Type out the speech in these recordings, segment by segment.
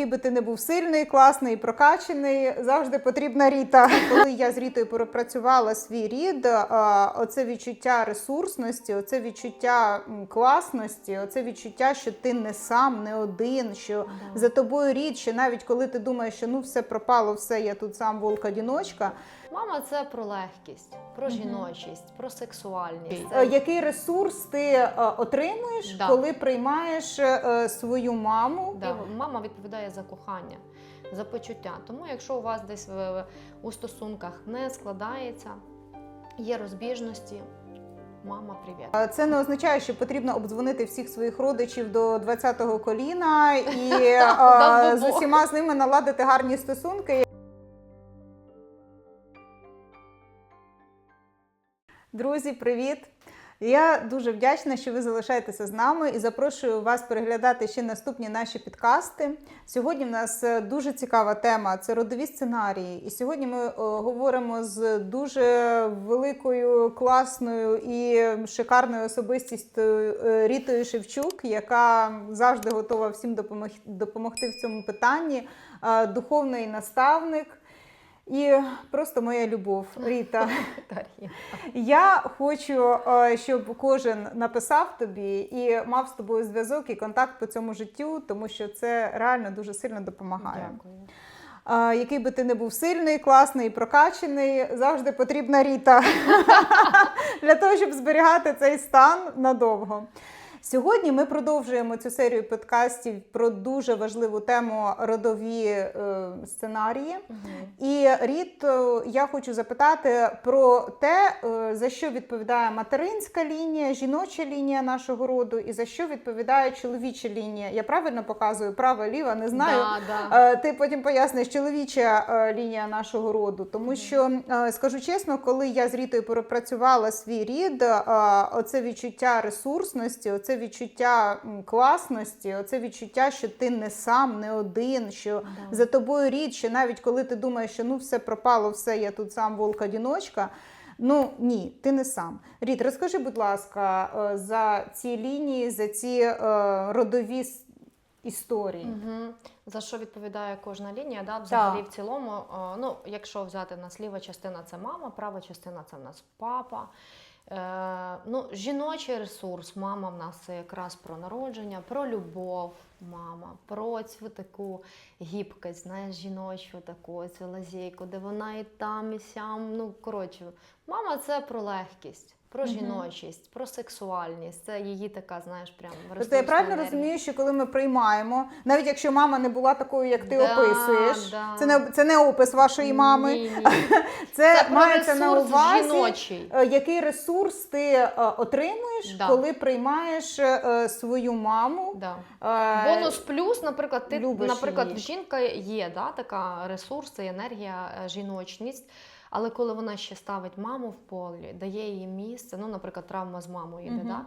який би ти не був сильний, класний, прокачаний, завжди потрібна Ріта. Коли я з Рітою пропрацювала свій рід, оце відчуття ресурсності, оце відчуття класності, оце відчуття, що ти не сам, не один, що за тобою рід, що навіть коли ти думаєш, що ну все пропало, все, я тут сам волк-одіночка. Мама це про легкість, про жіночість, про сексуальність. Е, Який ресурс ти е, отримуєш, Да. коли приймаєш е, свою маму? Да. Мама відповідає за кохання, за почуття. Тому, якщо у вас десь в, у стосунках не складається, є розбіжності, мама, привіт. Е, Це не означає, що потрібно обдзвонити всіх своїх родичів до 20-го коліна і е, Дав з усіма з ними наладити гарні стосунки. Друзі, привіт! Я дуже вдячна, що ви залишаєтеся з нами і запрошую вас переглядати ще наступні наші підкасти. Сьогодні в нас е, дуже цікава тема це родові сценарії. І сьогодні ми е, говоримо з дуже великою, класною і шикарною особистістю е, Рітою Шевчук, яка завжди готова всім допомог- допомогти в цьому питанні. Духовний наставник. І просто моя любов, Ріта. Я хочу, е, щоб кожен написав тобі і мав з тобою зв'язок і контакт по цьому життю, тому що це реально дуже сильно допомагає. Дякую. Е, Який би ти не був сильний, класний, прокачаний, завжди потрібна Ріта для того, щоб зберігати цей стан надовго. Сьогодні ми продовжуємо цю серію подкастів про дуже важливу тему родові е, сценарії. І Рід, е, я хочу запитати про те, е, за що відповідає материнська лінія, жіноча лінія нашого роду, і за що відповідає чоловіча лінія. Я правильно показую права, ліва, не знаю. Да, да. Е, Ти потім поясниш чоловіча е, лінія нашого роду, тому що е, скажу чесно, коли я з Рітою пропрацювала свій рід, е, оце відчуття ресурсності, оце відчуття класності, оце відчуття, що ти не сам, не один, що Да. за тобою рід, що навіть коли ти думаєш, що ну все пропало, все, я тут сам волк-одіночка. Ну ні, ти не сам. Рід, розкажи, будь ласка, е, за ці лінії, за ці е, родові історії. Угу. За що відповідає кожна лінія? Да? Взагалі, в цілому, е, ну, якщо взяти нас ліва частина це мама, права частина це в нас папа. Е, ну, жіночий ресурс, мама в нас це якраз про народження, про любов, мама, про цю таку гібкость, знаєш, жіночу таку цю лазейку, де вона і там, і сям. Ну, коротше, мама це про легкість. Про жіночість, про сексуальність, це її така, знаєш, прям Тобто я правильно енергія. розумію, що коли ми приймаємо, навіть якщо мама не була такою, як ти Да, описуєш, да. це не це не опис вашої мами, Ні, ні. це, Це мається на увазі. жіночий. е, Який ресурс ти е, отримуєш, Да. коли приймаєш е, свою маму? Да. Е, Бонус плюс, наприклад, ти, любиш наприклад, її. жінка є, да, така ресурс, це енергія, жіночність. Але коли вона ще ставить маму в полі, дає їй місце, ну, наприклад, травма з мамою йде, Мгм. да,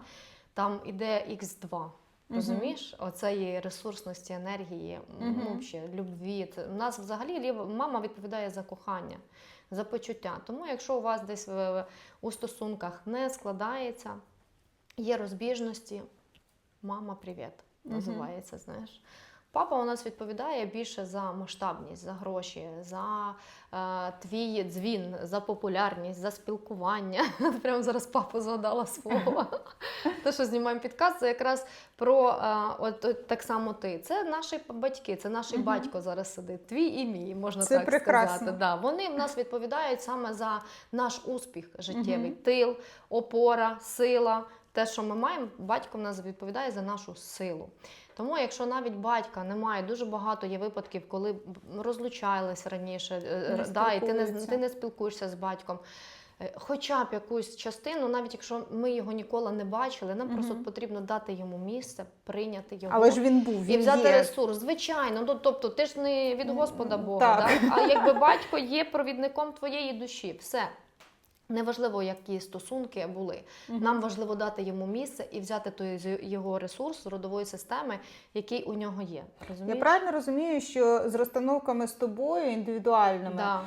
там іде Х2. Мгм. Розумієш, оцеї ресурсності енергії, м, Мгм. ну, взагалі, любві. У нас взагалі мама відповідає за кохання, за почуття. Тому, якщо у вас десь в, у стосунках не складається, є розбіжності, мама, привіт, називається, знаєш. Папа у нас відповідає більше за масштабність, за гроші, за е, твій дзвін, за популярність, за спілкування. Прямо зараз папу згадала свого. Те, що знімаємо підкаст, це якраз про е, от, от так само ти. Це наші батьки, це наш батько зараз сидить. Твій і мій, можна Це так прекрасно. сказати. Да. Вони в нас відповідають саме за наш успіх життєвий, тил, опора, сила. Те, що ми маємо, батько в нас відповідає за нашу силу. Тому, якщо навіть батька немає, дуже багато є випадків, коли розлучались раніше, е, Не да, і ти не, ти не спілкуєшся з батьком. Е, Хоча б якусь частину, навіть якщо ми його ніколи не бачили, нам просто потрібно дати йому місце, прийняти його. Але ж він був, і взяти є. ресурс, звичайно. Ну, тобто, ти ж не від Господа Бога, так. а якби батько є провідником твоєї душі. Все. Неважливо, які стосунки були. Нам важливо дати йому місце і взяти той його ресурс з родової системи, який у нього є. Я правильно розумію, що з розстановками з тобою індивідуальними Да.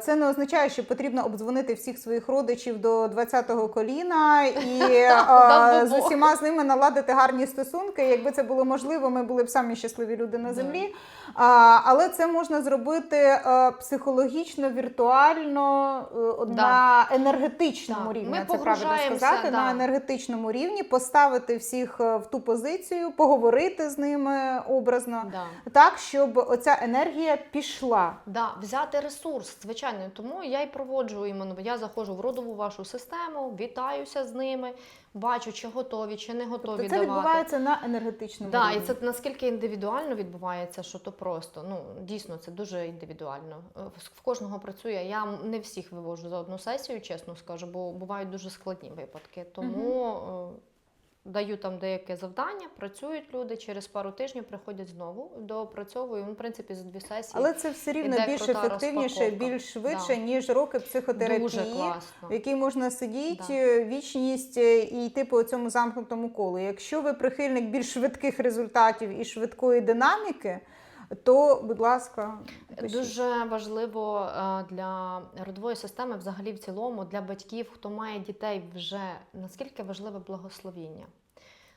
Це не означає, що потрібно обдзвонити всіх своїх родичів до 20-го коліна і з усіма з ними наладити гарні стосунки. Якби це було можливо, ми були б самі щасливі люди на землі. Але це можна зробити психологічно, віртуально, е, на енергетичному рівні. Це правильно сказати. На енергетичному рівні поставити всіх е, в ту позицію, поговорити з ними образно, так щоб оця енергія пішла. Взяти ресурс, звичайно. Тому я й проводжу іменно. Я заходжу в родову вашу систему, вітаюся з ними, бачу, чи готові, чи не готові Тобто це давати. відбувається на енергетичному Да, рівні. і це наскільки індивідуально відбувається, що то просто. Ну дійсно, це дуже індивідуально. Е, В кожного працює. Я не всіх вивожу за одну сесію, чесно скажу, бо бувають дуже складні випадки. Тому е, даю там деяке завдання, працюють люди. Через пару тижнів приходять знову, доопрацьовую. Ну, в принципі, за дві сесії. Але це все рівно більш ефективніше, розпаковка. більш швидше, Да. ніж роки психотерапії, дуже класно. в якій можна сидіти Да. е, вічність е, і йти по цьому замкнутому колу. Якщо ви прихильник більш швидких результатів і швидкої динаміки, то, будь ласка, пишіть. Дуже важливо е, для родової системи, взагалі в цілому, для батьків, хто має дітей, вже наскільки важливе благословіння.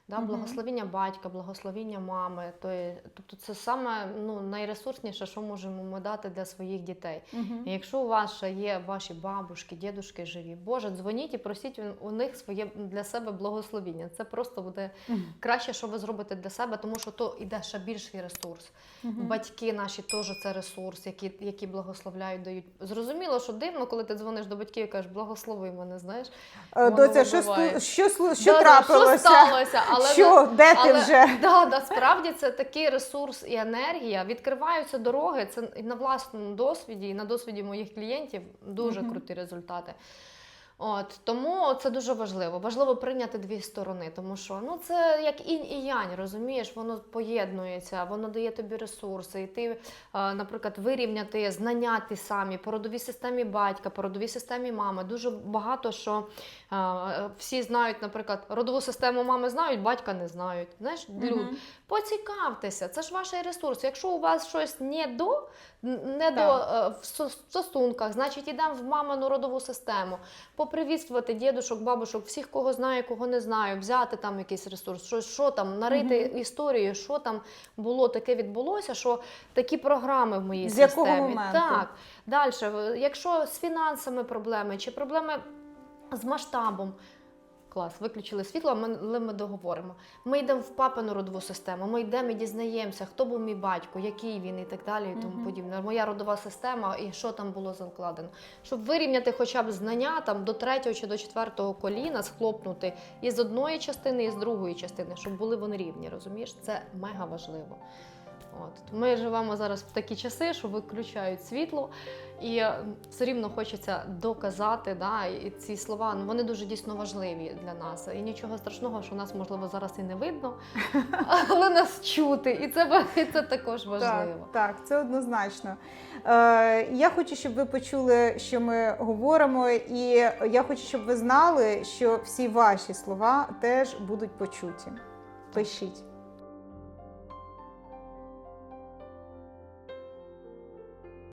Да. Благословіння батька, благословіння мами. То є- Тобто це саме ну, найресурсніше, що можемо ми дати для своїх дітей. І якщо у вас ще є ваші бабушки, дідушки живі, Боже, дзвоніть і просіть у- них своє для себе благословіння. Це просто буде краще, що ви зробите для себе, тому що то йде ще більший ресурс. Батьки наші теж це ресурс, які, які благословляють, дають. Зрозуміло, що дивно, коли ти дзвониш до батьків і кажеш, благослови мене, знаєш. Е, Доця, що, що, що Да-да, трапилося? Що? Але що, де ти вже? Да, да, справді це такий ресурс і енергія. Відкриваються дороги. Це і на власному досвіді, і на досвіді моїх клієнтів дуже Мгм. круті результати. От тому це дуже важливо. Важливо прийняти дві сторони, тому що ну це як інь і янь, розумієш, воно поєднується, воно дає тобі ресурси. І ти, е, наприклад, вирівняти знання ті самі по родовій системі батька, по родовій системі мами. Дуже багато що е, всі знають, наприклад, родову систему мами знають, батька не знають. Знаєш, люд. Мгм. Поцікавтеся, це ж ваш ресурс. Якщо у вас щось не до, не Так. до е, в в стосунках, значить йдемо в мамину родову систему, попривітствувати дідушок, бабушок, всіх, кого знаю, кого не знаю, взяти там якийсь ресурс, що, що там, нарити історію, що там було, таке відбулося, що такі програми в моїй З системі. якого моменту? Так, далі, якщо з фінансами проблеми чи проблеми з масштабом. Клас, виключили світло, але ми договоримо. Ми йдемо в папину родову систему, ми йдемо і дізнаємося, хто був мій батько, який він і так далі, і тому Мгм. подібне. Моя родова система і що там було закладено. Щоб вирівняти хоча б знання там до третього чи до четвертого коліна, схлопнути і з одної частини, і з другої частини, щоб були вони рівні. Розумієш, це мега важливо. От ми живемо зараз в такі часи, що виключають світло, і е, все рівно хочеться доказати. Да, і ці слова ну вони дуже дійсно важливі для нас. І нічого страшного, що нас можливо зараз і не видно, але нас чути, і це і це також важливо. Так, так, це однозначно. Е, я хочу, щоб ви почули, що ми говоримо, і я хочу, щоб ви знали, що всі ваші слова теж будуть почуті. Пишіть.